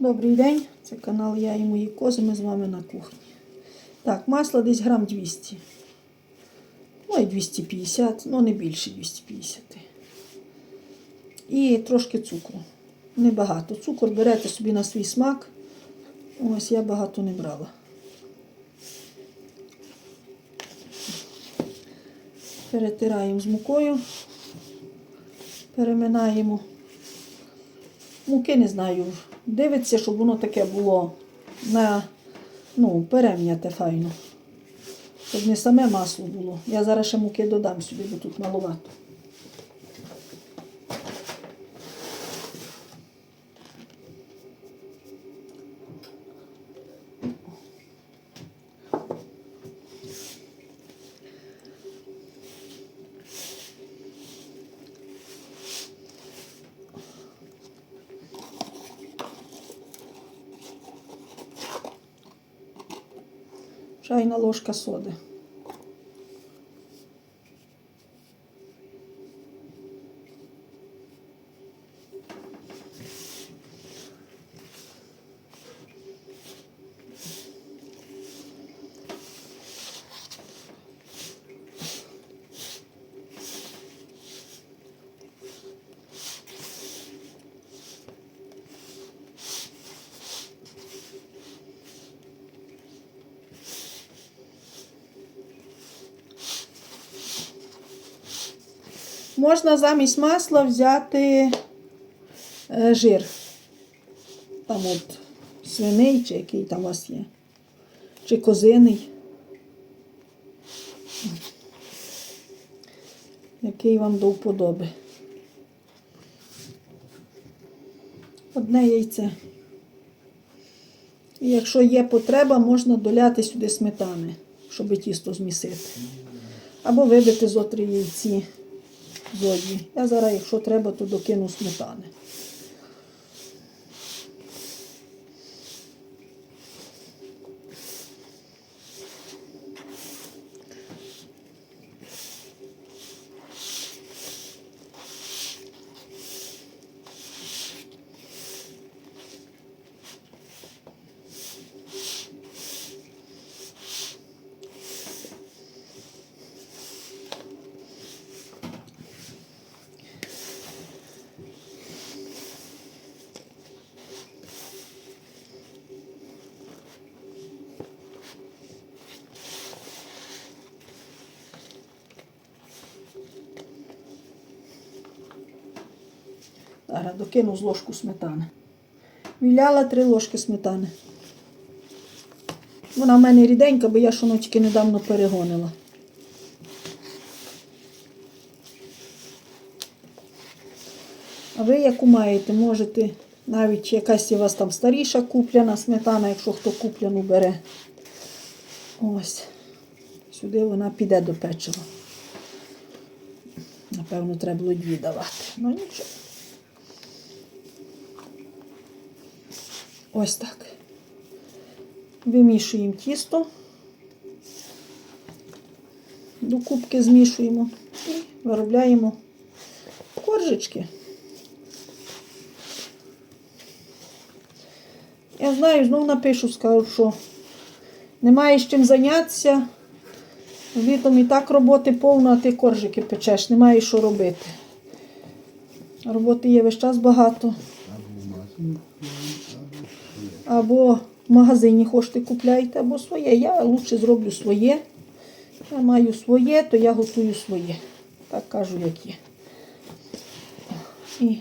Добрий день, це канал Я і мої кози. Ми з вами на кухні. Так, масло десь грам 200. Ну і 250, ну не більше 250. І трошки цукру. Небагато. Цукор берете собі на свій смак. Ось я багато не брала. Перетираємо з мукою. Переминаємо. Муки не знаю. Дивиться, щоб воно таке було на ну, перем'яте файно. Щоб не саме масло було. Я зараз ще муки додам сюди, бо тут маловато. Чайна ложка соди. Можна замість масла взяти е, жир. Там от свиний, чи який там у вас є. Чи козиний. Який вам до вподоби. Одне яйце. І якщо є потреба, можна доляти сюди сметани, щоб тісто змісити. Або вибити зо три яйці зоді. Я зараз, якщо треба, то докину сметани. Зараз докину з ложку сметани. Віляла три ложки сметани. Вона в мене ріденька, бо я шоночки недавно перегонила. А ви яку маєте, можете, навіть якась у вас там старіша купляна сметана, якщо хто купляну бере. Ось. Сюди вона піде до печива. Напевно, треба було дві давати. Ну нічого. Ось так. Вимішуємо тісто. До кубки змішуємо і виробляємо коржички. Я знаю, знову напишу, скажу, що немає з чим зайнятися. Літом і так роботи повно, а ти коржики печеш, немає що робити. Роботи є весь час багато. Або в магазині хочете купляйте, або своє. Я краще зроблю своє. Я маю своє, то я готую своє. Так кажу, як є. І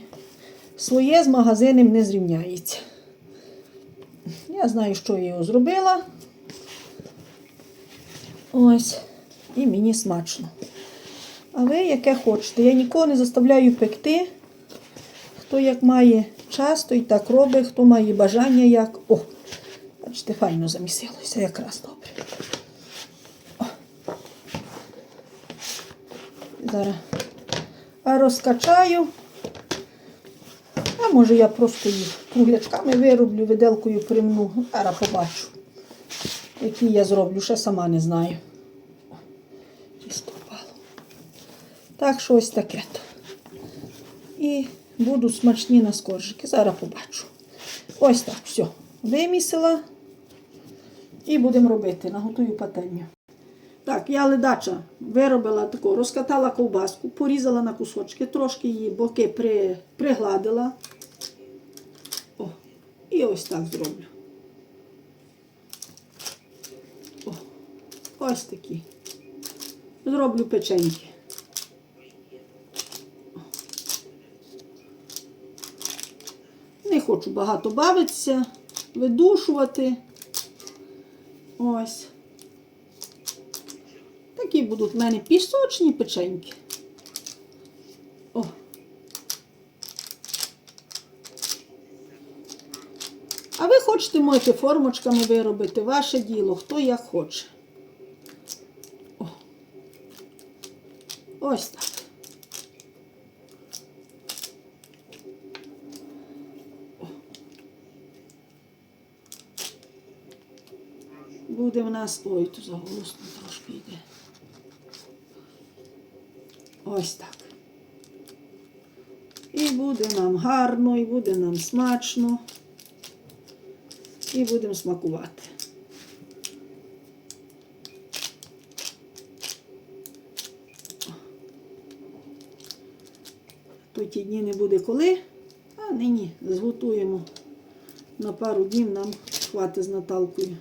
своє з магазином не зрівняється. Я знаю, що я його зробила. Ось. І мені смачно. А ви яке хочете. Я нікого не заставляю пекти. Хто як має час, той так робить, хто має бажання як. О, бачите, файно замісилося, якраз добре. О. Зараз а розкачаю. А може я просто їх круглячками вироблю, виделкою примну. Зараз побачу, які я зроблю, ще сама не знаю. Тісто впало. Так що ось таке. І будуть смачні на скоржики. Зараз побачу. Ось так, все. Вимісила. І будемо робити. Наготую пательню. Так, я ледача виробила таку, розкатала ковбаску, порізала на кусочки, трошки її боки при, пригладила. О, і ось так зроблю. О, ось такі. Зроблю печеньки. Не хочу багато бавитися, видушувати. Ось. Такі будуть в мене пісочні печеньки. О. А ви хочете можете формочками виробити ваше діло, хто як хоче. О. Ось так. Буде в нас. Ой, тут заголосно трошки йде. Ось так. І буде нам гарно, і буде нам смачно. І будемо смакувати. То ті дні не буде коли, а нині зготуємо на пару днів нам хватить з Наталкою.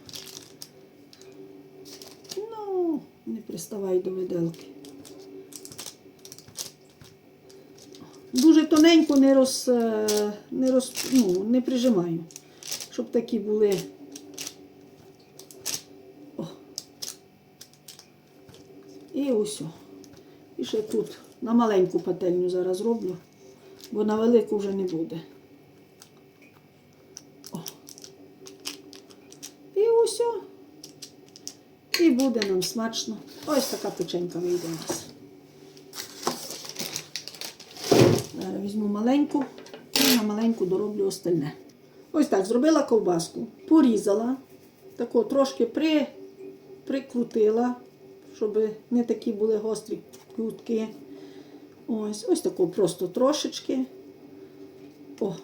Ну, не приставай до виделки. Дуже тоненько не роз, е, не роз, ну, не прижимаю, щоб такі були. О. І ось. І ще тут на маленьку пательню зараз роблю, бо на велику вже не буде. О. І ось. І буде нам смачно. Ось така печенька вийде у нас. Зараз візьму маленьку і на маленьку дороблю остальне. Ось так, зробила ковбаску, порізала, тако трошки при, прикрутила, щоб не такі були гострі кутки. Ось, ось тако просто трошечки. О.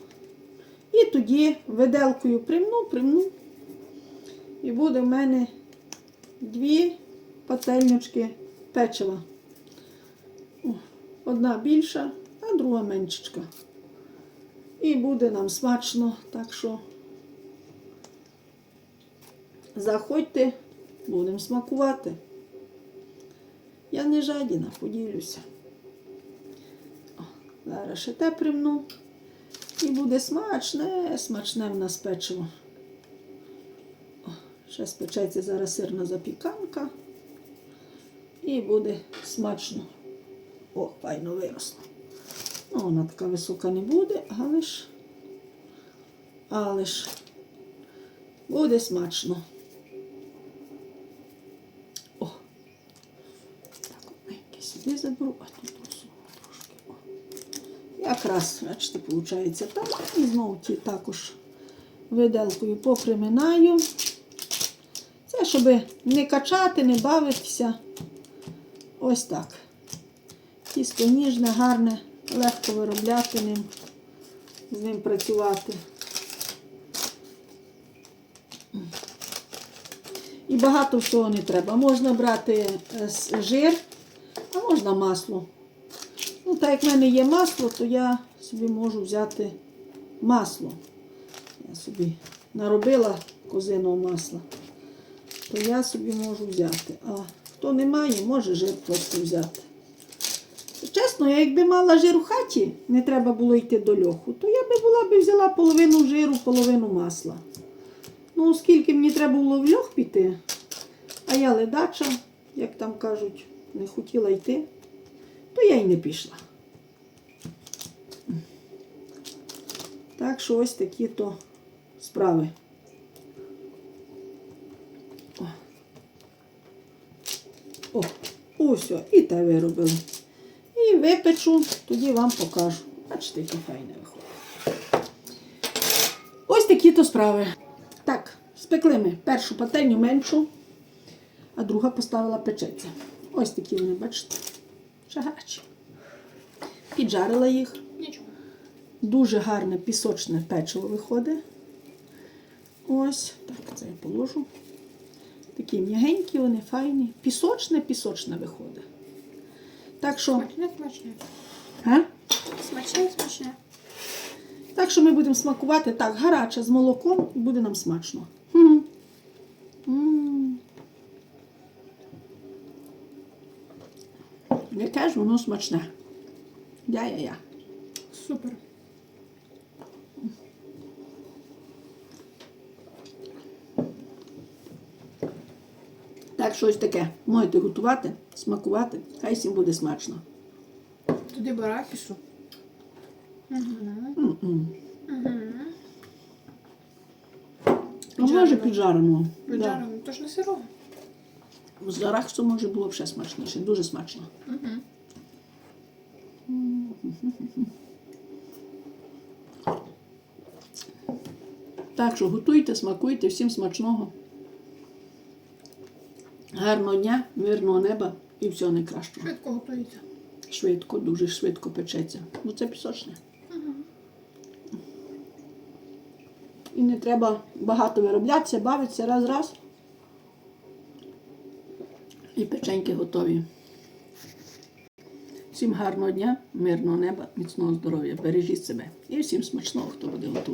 І тоді виделкою примну, примну. І буде в мене дві пательнички печива. Одна більша, а друга меншечка. І буде нам смачно, так що заходьте, будемо смакувати. Я не жадіна, поділюся. О, зараз ще те примну. І буде смачне, смачне в нас печиво. Ще спечеться зараз сирна запіканка. І буде смачно. О, файно виросло. Ну, вона така висока не буде, але ж, але ж буде смачно. О, так, одненьке сюди заберу, а тут просуну трошки. О. Якраз, бачите, виходить так. І знову також виделкою поприминаю. Щоб не качати, не бавитися. Ось так. Тісто ніжне, гарне, легко виробляти ним, з ним працювати. І багато всього не треба. Можна брати е, жир, а можна масло. Ну, так як в мене є масло, то я собі можу взяти масло. Я собі наробила козиного масла, то я собі можу взяти. А хто не має, може жир просто взяти. Чесно, я якби мала жир у хаті, не треба було йти до льоху, то я би була би взяла половину жиру, половину масла. Ну, оскільки мені треба було в льох піти, а я ледача, як там кажуть, не хотіла йти, то я й не пішла. Так що ось такі то справи. О, О, ось, і те виробили. І випечу, тоді вам покажу. Бачите, які файне виходить. Ось такі то справи. Так, спекли ми першу пательню меншу, а друга поставила печеться. Ось такі вони, бачите, ще гарячі. Піджарила їх. Нічого. Дуже гарне пісочне печиво виходить. Ось, так, це я положу. Такі м'ягенькі, вони файні. Пісочне, пісочне виходить. Так що, Смачне, смачне. а? Смачне, смачне. так що ми будемо смакувати так, гаряче з молоком і буде нам смачно. Хм. М. Яке ж воно смачне. Я-я-я. Супер. Так, щось таке. Можете готувати, смакувати, хай всім буде смачно. Туди барахісу. Угу. Угу. А може піджареного. Да. Піджарено, то ж не сирого. З арахісом може було б ще смачніше, дуже смачно. Угу. Так що готуйте, смакуйте, всім смачного. Гарного дня, мирного неба і всього найкращого. Швидко готується. Швидко, дуже швидко печеться. Бо це пісочне. І не треба багато вироблятися, бавитися раз-раз. І печеньки готові. Всім гарного дня, мирного неба, міцного здоров'я. Бережіть себе. І всім смачного, хто буде готувати.